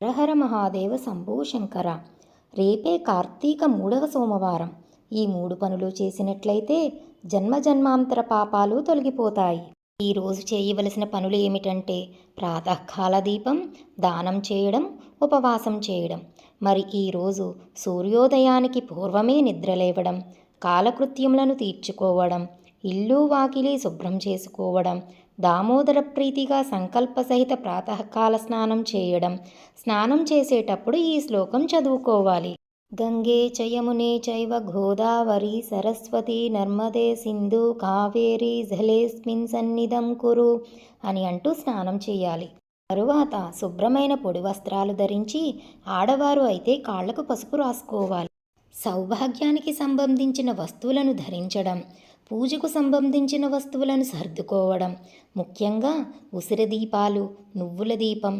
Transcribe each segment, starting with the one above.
హరహర మహాదేవ శంభో శంకర. రేపే కార్తీక మూడవ సోమవారం. ఈ మూడు పనులు చేసినట్లయితే జన్మ జన్మాంతర పాపాలు తొలగిపోతాయి. ఈరోజు చేయవలసిన పనులు ఏమిటంటే ప్రాతకాల దీపం దానం చేయడం ఉపవాసం చేయడం. మరి ఈరోజు సూర్యోదయానికి పూర్వమే నిద్రలేవడం కాలకృత్యములను తీర్చుకోవడం ఇల్లు వాకిలి శుభ్రం చేసుకోవడం దామోదర ప్రీతిగా సంకల్ప సహిత ప్రాతకాల స్నానం చేయడం. స్నానం చేసేటప్పుడు ఈ శ్లోకం చదువుకోవాలి. గంగే చయమునే చైవ గోదావరి సరస్వతి నర్మదే సింధు కావేరి జలేస్మిన్ సన్నిధం కురు అని అంటూ స్నానం చేయాలి. తరువాత శుభ్రమైన పొడి వస్త్రాలు ధరించి ఆడవారు అయితే కాళ్ళకు పసుపు రాసుకోవాలి. సౌభాగ్యానికి సంబంధించిన వస్తువులను ధరించడం. పూజకు సంబంధించిన వస్తువులను సర్దుకోవడం ముఖ్యంగా ఉసిరి దీపాలు నువ్వుల దీపం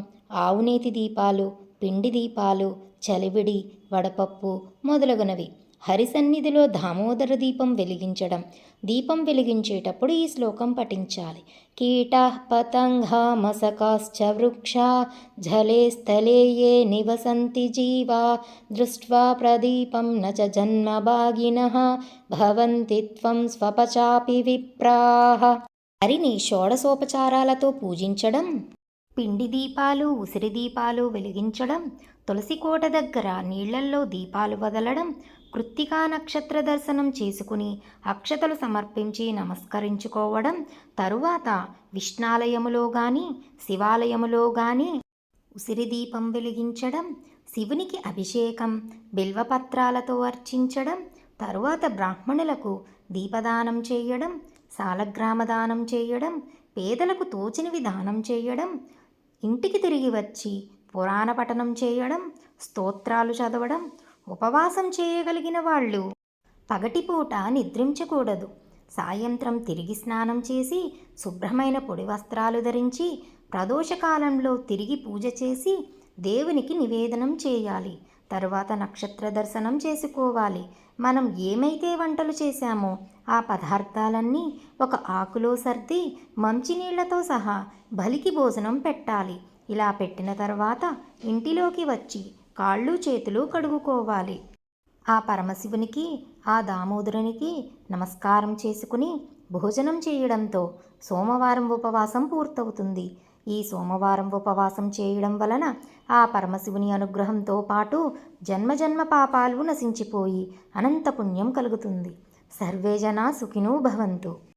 ఆవునేతి దీపాలు పిండి దీపాలు చలివిడి వడపప్పు మొదలగునవి. హరిసన్నిధిలో దామోదర దీపం వెలిగించడం. దీపం వెలిగించేటప్పుడు ఈ శ్లోకం పఠించాలి. కీట పతంగ మసకాశ్చ వృక్ష జలే స్థలే ఏ నివసంతి జీవా దృష్ట్వా ప్రదీపం న చ జన్మభాగిన భవంతి త్వం స్వపచాపి విప్రాహ హరిని షోడసోపచారాలతో పూజించడం పిండి దీపాలు ఉసిరి దీపాలు వెలిగించడం తులసి కోట దగ్గర నీళ్ళల్లో దీపాలు వదలడం కృత్తికా నక్షత్ర దర్శనం చేసుకుని అక్షతలు సమర్పించి నమస్కరించుకోవడం తరువాత విష్ణాలయములో గాని శివాలయములో గాని ఉసిరి దీపం వెలిగించడం శివునికి అభిషేకం బిల్వపత్రాలతో అర్చించడం తరువాత బ్రాహ్మణులకు దీపదానం చేయడం సాలగ్రామ దానం చేయడం పేదలకు తోచినవి దానం చేయడం ఇంటికి తిరిగి వచ్చి పురాణ పఠనం చేయడం స్తోత్రాలు చదవడం ఉపవాసం చేయగలిగిన వాళ్ళు. పగటిపూట నిద్రించకూడదు. సాయంత్రం తిరిగి స్నానం చేసి శుభ్రమైన పొడి వస్త్రాలు ధరించి ప్రదోషకాలంలో తిరిగి పూజ చేసి దేవునికి నివేదనం చేయాలి. తరువాత నక్షత్ర దర్శనం చేసుకోవాలి. మనం ఏమైతే వంటలు చేశామో ఆ పదార్థాలన్నీ ఒక ఆకులో సర్ది మంచినీళ్ళతో సహా బలికి భోజనం పెట్టాలి. ఇలా పెట్టిన తర్వాత ఇంటిలోకి వచ్చి కాళ్ళు చేతులు కడుగుకోవాలి. ఆ పరమశివునికి ఆ దామోదరునికి నమస్కారం చేసుకుని భోజనం చేయడంతో సోమవారం ఉపవాసం పూర్తవుతుంది. ఈ సోమవారం ఉపవాసం చేయడం వలన ఆ పరమశివుని అనుగ్రహంతో పాటు జన్మజన్మ పాపాలు నశించిపోయి అనంత పుణ్యం కలుగుతుంది. సర్వే జనా సుఖినూ భవంతు.